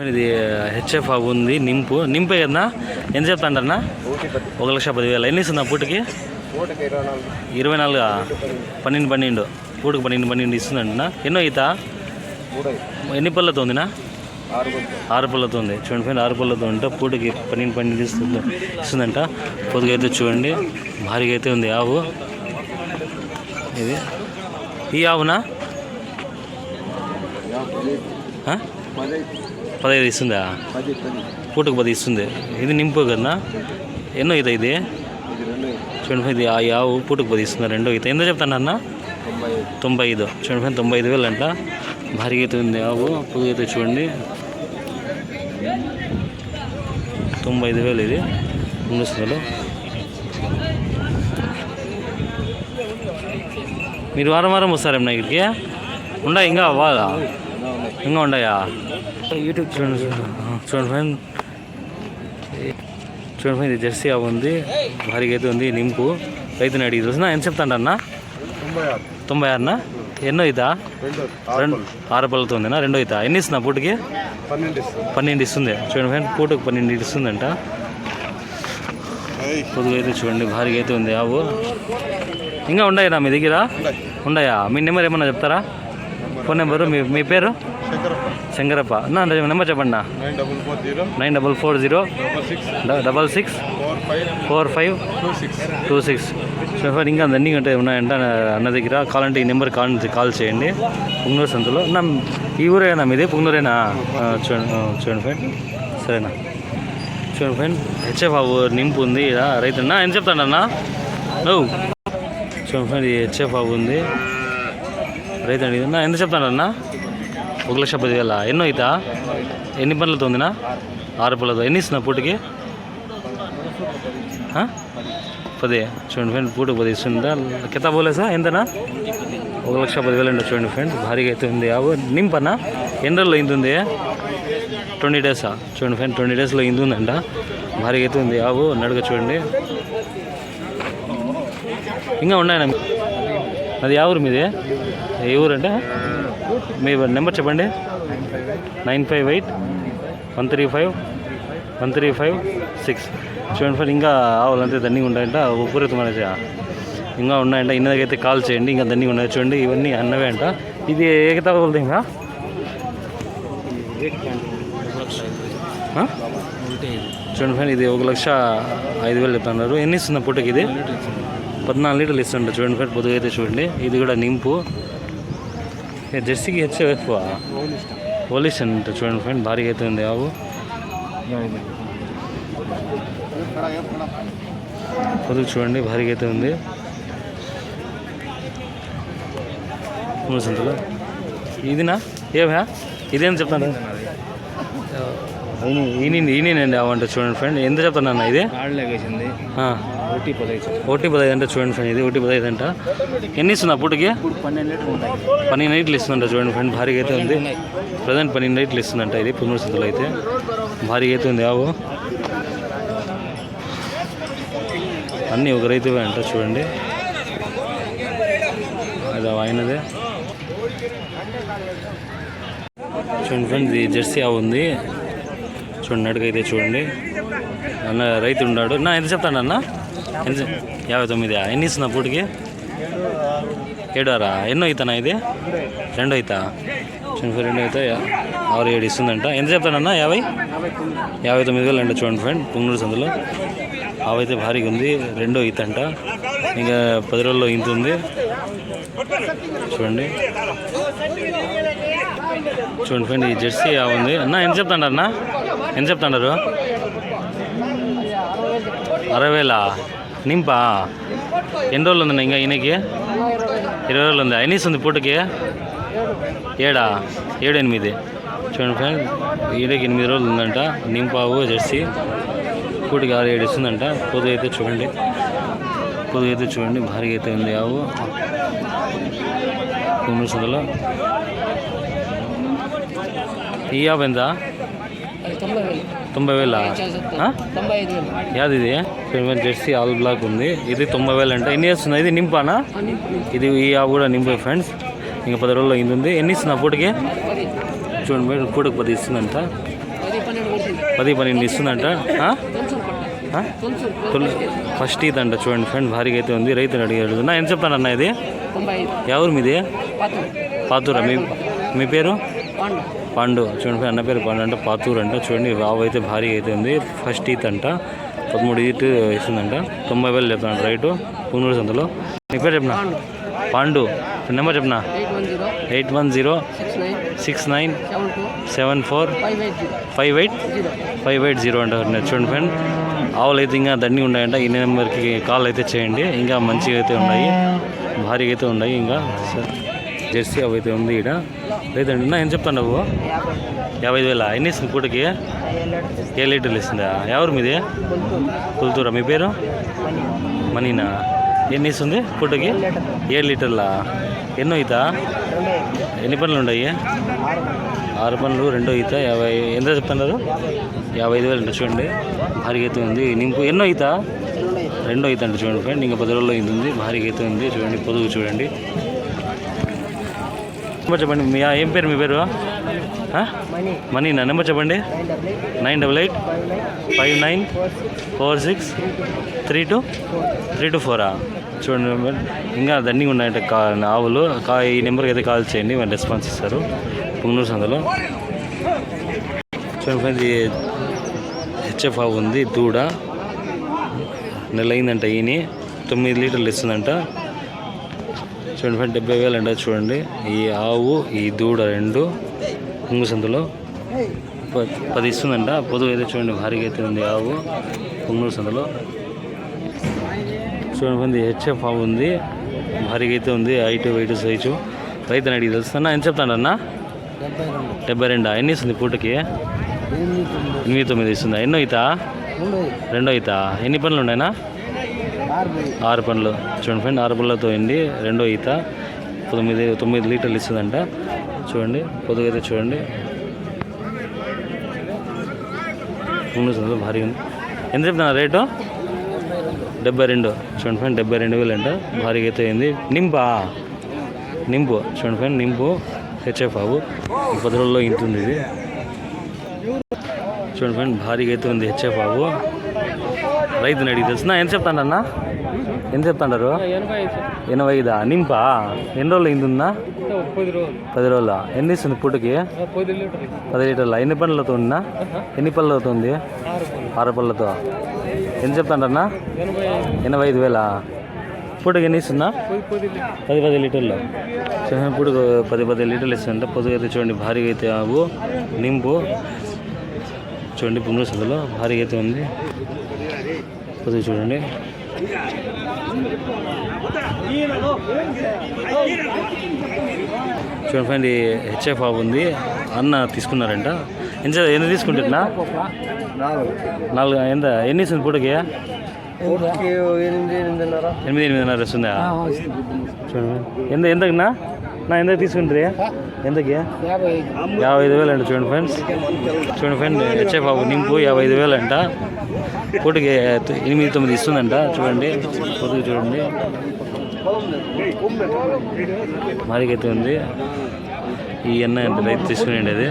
ఇది హెచ్ఎఫ్ ఆవు ఉంది నింపు. నింపే కదా ఎంత చెప్తాండన్నా ఒక లక్ష పదివేలు. ఎన్ని ఇస్తుంది పూటకి? ఇరవై నాలుగు? నాలుగా పన్నెండు పన్నెండు. పూటకు పన్నెండు పన్నెండు ఇస్తుందంటనా ఎన్నో ఈత? ఎన్ని పళ్ళతో ఉందినా? ఆరు పళ్ళతో ఉంది. చూడండి ఫ్రెండ్ ఆరు పళ్ళతో ఉంటే పూటకి పన్నెండు పన్నెండు ఇస్తుంది? ఇస్తుందంట. పొద్దుగా అయితే చూడండి. భారీగా అయితే ఉంది ఆవు. ఇది. ఈ ఆవునా? పదహైదు ఇస్తుందా? పూటకు పది ఇస్తుంది. ఇది నింపు కదా ఎన్నో ఈత ఇది? ఇది చూడండి ఇది ఆ ఆవు పూటకు పది ఇస్తుంది? రెండో ఈత. ఎంత చెప్తాను అన్న? తొంభై ఐదు. చూడండి తొంభై ఐదు వేలు అంట. భారీగా అయితే ఉంది ఆవు పొద్దుగా అయితే చూడండి. తొంభై ఐదు వేలు ఇది. ఉండుస్తుంది మీరు వారం వారం వస్తారేమన్నా ఇక్కడికి? ఉండా? ఇంకా అవ్వాలా ఇంకా ఉండయా? యూట్యూబ్ చూడండి చూడండి ఫ్రెండ్ చూడండి ఫ్రెండ్ ఇది జెర్సీ ఆవు ఉంది. భారీగా అయితే ఉంది నింపు. రైతుని అడిగి చూసినా ఎంత అన్న? తొంభై ఆరు తొంభై ఆరునా ఎన్నో ఇదా? రెండు ఆరు పళ్ళతో ఉందినా? రెండో ఇతా ఎన్ని ఇస్తున్నా పూటకి? పన్నెండు ఇస్తాం పన్నెండు ఇస్తుంది. చూడండి ఫ్రెండ్ పూటకు పన్నెండు ఇస్తుందంట. పొదుగు అయితే చూడండి భారీగా అయితే ఉంది ఆవు. ఇంకా ఉన్నాయా మీ దగ్గర? ఉన్నాయా. మీ నెంబర్ ఏమన్నా చెప్తారా? ఫోన్ నెంబరు మీ మీ పేరు? శంకరప్ప. నా నెంబర్ చెప్పండి నా nine double four zero. Double six. Four five. Two six. Two six. So for ఇంకా అన్నీ అంటే ఉన్నాయంట అన్న దగ్గర. కావాలంటే ఈ నెంబర్ కాల్ కాల్ చేయండి. పుంగనూరు సంతలో. నా ఈ ఊరేనా మీది? పుంగనూరేనా? చూడండి చూడండి ఫ్రెండ్ సరేనా. చూడండి ఫ్రెండ్ హెచ్ఎఫ్ బాబు నింపు ఉంది. ఈడ రైతన్నా ఎంత చెప్తాడన్నా నువ్వు. చూడండి ఫ్రెండ్ ఈ హెచ్ఎఫ్ బాబు ఉంది. రైతు అడిగిందా. ఎంత చెప్తాడన్నా ఒక లక్ష పదివేల ఎన్నో అవుతా ఎన్ని పనులతో ఉందినా ఆరు పనులతో ఎన్ని ఇస్తున్నా పూటకి? పది. చూడండి ఫ్రెండ్ పూటకి పది ఇస్తుందా? కితా పోలేసా? ఎంతనా? ఒక లక్ష పదివేలు అండి చూడండి ఫ్రెండ్. భారీగా అయితే ఉంది. ఆవు ఎన్ని రోజులు అయింది ట్వంటీ డేసా? చూడండి ఫ్రెండ్ ట్వంటీ డేస్లో అయింది ఉందంట. భారీగా అయితే ఉంది. ఆవు నడుక చూడండి. ఇంకా ఉన్నాయన అది ఏ ఊరు మీది? ఏ ఊరు అంటే మీ నెంబర్ చెప్పండి. Nine five eight one three five one three five six. చూడండి ఫ్రెండ్ ఇంకా ఆవులంతే దండిగా ఉంటాయంట ఉపరితమైన ఇంకా ఉన్నాయంట. ఇన్నదైతే కాల్ చేయండి ఇంకా దండిగా ఉన్నాయి. చూడండి ఇవన్నీ అన్నవే అంట. ఇది ఏకతా వస్తుంది ఇంకా? చూడండి ఫ్రెండ్ ఇది ఒక లక్ష ఐదు వేలు చెప్తున్నారు. ఎన్ని ఇస్తుంది పుట్టకి ఇది? పద్నాలుగు లీటర్లు ఇస్తుంట. చూడండి ఫ్రెండ్ పొద్దుగా అయితే చూడండి. ఇది కూడా నింపు. జెర్సీకి హెచ్ఎఫ్ ఎక్కువ? పోలీస్ అంట చూడండి ఫ్రెండ్ భారీగా అయితే ఉంది ఆవు పొదుగు చూడండి భారీగా అయితే ఉంది మూడు సంతలు? ఇదినా? ఏమా ఇదేం చెప్తాను? ఈయనండి అవంట చూడండి ఫ్రెండ్. ఎంత చెప్తాను అన్న ఇది? ఆడలేకేసింది ఒకటి పదహైదు ఒకటి పదహైదు అంటే చూడండి ఫ్రెండ్ ఇది ఒకటి పదహైదు అంట. ఎన్ని ఇస్తుంది అప్పటికి పన్నెండు లీటర్లు పన్నెండు నైట్లు ఇస్తుందంట చూడండి ఫ్రెండ్ భారీగా అయితే ఉంది. ప్రజెంట్ పన్నెండు నైట్లు ఇస్తుందంట ఇది పునూరు సంతలో అయితే. భారీగా అయితే ఉంది ఆవు. అన్నీ ఒక రైతువే అంట చూడండి. అది ఆయనదే. చూడండి ఫ్రెండ్ ఇది జెర్సీ ఆవు ఉంది. చూడండి నడుకైతే చూడండి. అన్న రైతు ఉన్నాడు. నా ఎంత చెప్తాను అన్న? ఎంత యాభై తొమ్మిది ఎన్ని ఇస్తున్నా పూటికి? ఏడారా? ఎన్నో అవుతానా ఇది? రెండో అవుతా? చూడండి రెండు అవుతా ఆరు ఏడు ఇస్తుందంట. ఎంత చెప్తానన్న యాభై? యాభై తొమ్మిది వేలు అంట చూడండి ఫ్రెండ్ పుంగూరు సందులో. అవైతే భారీగా ఉంది. రెండో ఈత అంట ఇంకా పది రోజుల్లో ఇంత ఉంది. చూడండి. చూడండి ఫ్రెండ్ ఈ జెర్సీ ఆ ఉంది. అన్న ఎంత చెప్తాండారు అన్న? ఎంత చెప్తున్నారు అరవై వేలా నింపా? ఎన్ని రోజులు ఉంది ఇంకా ఈయనకి? ఇరవై రోజులు ఉంది. ఎన్ని ఉంది పూటకి? ఏడా? ఏడు ఎనిమిది. చూడండి ఫ్రెండ్ ఈడకి ఎనిమిది రోజులు ఉందంట. నింపావు జెర్సీ. పూటకి ఆరు ఏడు ఇస్తుందంట. పొద్దు అయితే చూడండి. పొద్దు అయితే చూడండి. భారీగా అయితే ఉంది ఆవు. తొమ్మిది సందులో ఈ యాభై ఎంత? తొంభై వేలు. తొంభై యాది ఇది ఫిల్మెన్ జెర్సీ ఆల్ బ్లాక్ ఉంది. ఇది తొంభై వేలు అంట ఎన్ని ఇస్తుంది ఇది నింపానా? ఇది ఈ ఆవు కూడా నింపే ఫ్రెండ్స్. ఇంకా పది రోజుల్లో అయింది ఉంది. ఎన్ని ఇస్తున్నా పూటకి? చూడండి పూటకి పది ఇస్తుందంట. పది పన్నెండు ఇస్తుందంట. ఆ? ఆ? ఫస్ట్ ఇది అంట చూడండి ఫ్రెండ్ భారీగా అయితే ఉంది. రైతుని అడిగాడు నా ఎంత చెప్తాను అన్న ఇది ఎవరు మీది? పాతం పాతూరా? మీ మీ పేరు? పాండు. చూడండి అన్న పేరు పాండు అంటే పాతూరు అంట. చూడండి రావు అయితే భారీగా అయితే ఉంది. ఫస్ట్ ఈత్ అంట. పదమూడు ఈత్ ఇస్తుందంట తొంభై వేలు చెప్తున్నాడు రైటు. పునూరు సంతలో. నీ పేరు చెప్పిన? పాండు. నెంబర్ చెప్పిన? Eight one zero. Six nine. Seven four. Five eight five eight? Zero. అంటారు చూడండి ఫ్రెండ్ ఆవులు అయితే ఇంకా దండి ఉన్నాయంట. ఈ నెంబర్కి కాల్ అయితే చేయండి. ఇంకా మంచిగా అయితే ఉన్నాయి. భారీగా అయితే ఉన్నాయి. ఇంకా జెర్సీ అవి అయితే ఉంది ఇక్కడ లేదండి. నా ఏం చెప్తాను నువ్వు? యాభై. ఐదు వేల? ఎన్ని ఇస్తుంది పూటకి? ఏ లీటర్లు ఇస్తుందా? ఎవరు మీది? పుల్తూరా. మీ పేరు? మనీనా? ఎన్ని ఇస్తుంది పూటకి? ఏడు లీటర్లా? ఎన్నో ఈత? ఎన్ని పనులు ఉన్నాయి? ఆరు పనులు రెండో ఈత యాభై ఎంత చెప్తున్నారు? యాభై ఐదు వేలు అంటే చూడండి. భారీగా అయితే ఉంది. నింపు ఎన్నో ఈత? రెండో ఈత అంటే చూడండి ఫ్రెండ్. ఇంకా పది రోజుల్లో ఇది ఉంది. భారీగా అయితే ఉంది. చూడండి పొదుగు చూడండి. నెంబర్ చెప్పండి. మీ ఏం పేరు మీ పేరు? మనీ మనీ. నా నెంబర్ చెప్పండి. Nine double eight. Five nine. Four six. Three two. Three two ఫోరా? చూడండి ఇంకా దండిగా ఉన్నాయంటే కా ఆవులు. కా ఈ నెంబర్కి అయితే కాల్ చేయండి. వాళ్ళు రెస్పాన్స్ ఇస్తారు. పుంగనూరు సందులో. చూడండి ఫ్రెండ్స్ హెచ్ఎఫ్ ఆవు ఉంది దూడ. నెల అయిందంట ఈయన. తొమ్మిది లీటర్లు ఇస్తుందంట. చూడండి ఫ్రెండ్ డెబ్బై వేలు అంట చూడండి. ఈ ఆవు ఈ దూడ రెండు. పుంగు సందులో ప- పది ఇస్తుందంట పొదువు అయితే చూడండి భారీగా అయితే ఉంది ఆవు. పుంగనూరు సందులో చూడండి మంది హెచ్ఎఫ్ ఆవు ఉంది. భారీగా అయితే ఉంది. Height weight size. రైతుని అడిగి తెలుస్తున్నా ఎంత చెప్తాను అన్న? డెబ్బై రెండు. ఎన్ని ఇస్తుంది పూటకి? ఎనిమిది తొమ్మిది ఇస్తుందా? ఎన్నో అవుతా రెండో అవుతా ఎన్ని పనులు ఉన్నాయినా ఆరు పండ్లు. చూడండి ఫ్రెండ్ ఆరు పండ్లతో అయింది రెండో ఈత. తొమ్మిది తొమ్మిది లీటర్లు ఇస్తుందంట. చూడండి పొదుగు అయితే చూడండి భారీ ఉంది. ఎంత చెప్తున్నా రేటు? డెబ్బై రెండు. చూడండి ఫ్రెండ్ డెబ్బై రెండు వేలు అంట. భారీగా అయితే అయింది. నింపా? నింపు. చూడండి ఫ్రెండ్ నింపు. హెచ్ఎఫ్ ఆవు. పది రోజుల్లో ఇంతుంది ఇది. చూడండి ఫ్రెండ్ భారీగా అయితే ఉంది హెచ్ఎఫ్ ఆవు. రైతుని అడిగి తెలుసునా ఎంత చెప్తాడన్నా ఎంత చెప్తాడారు ఎనభై ఎనభై ఐదా? నింపా? ఎన్ని రోజులు అయింది ఉందా పది రోజులు? రోజుల ఎన్ని ఇస్తుంది పూటకి? పది లీటర్లు? లీటర్ల ఎన్ని పండ్లతో ఉందా ఎన్ని పనులతో ఉంది? ఆరు పళ్ళతో. ఎంత చెప్తాడన్నా ఎనభై ఐదు వేల? పూటకి ఎన్ని ఇస్తుందా పది పది లీటర్లు. చూడండి పది పది లీటర్లు ఇస్తుందంట. పొద్దుగా అయితే చూడండి భారీగా అయితే ఆవు నింపు. చూడండి పుంగు భారీగా అయితే ఉంది. పొద్దుగా చూడండి. చూడండి ఫ్రెండ్ హెచ్ఎఫ్ ఉంది. అన్న తీసుకున్నారంట. ఎంత ఎంత తీసుకుంటున్నా నాలుగు నాలుగు. ఎంత? ఎన్ని ఇస్తుంది పూటకి? ఎనిమిది ఎనిమిదిన్నర. ఎనిమిది ఎనిమిదిన్నర వస్తుందా? చూడండి. ఎంత ఎంతకున్నా నా ఎంత తీసుకుంటారు? ఎంతకి? యాభై ఐదు. వేలు అంట చూడండి ఫ్రెండ్స్. చూడండి ఫ్రెండ్ హెచ్ఏ బాబు నింపు యాభై ఐదు వేలు అంట పూటకి ఎనిమిది తొమ్మిది ఇస్తుందంట. చూడండి. పొద్దుకు చూడండి. మరికైతే ఉంది ఈ ఎన్న ఎంత రైతు తీసుకుని అది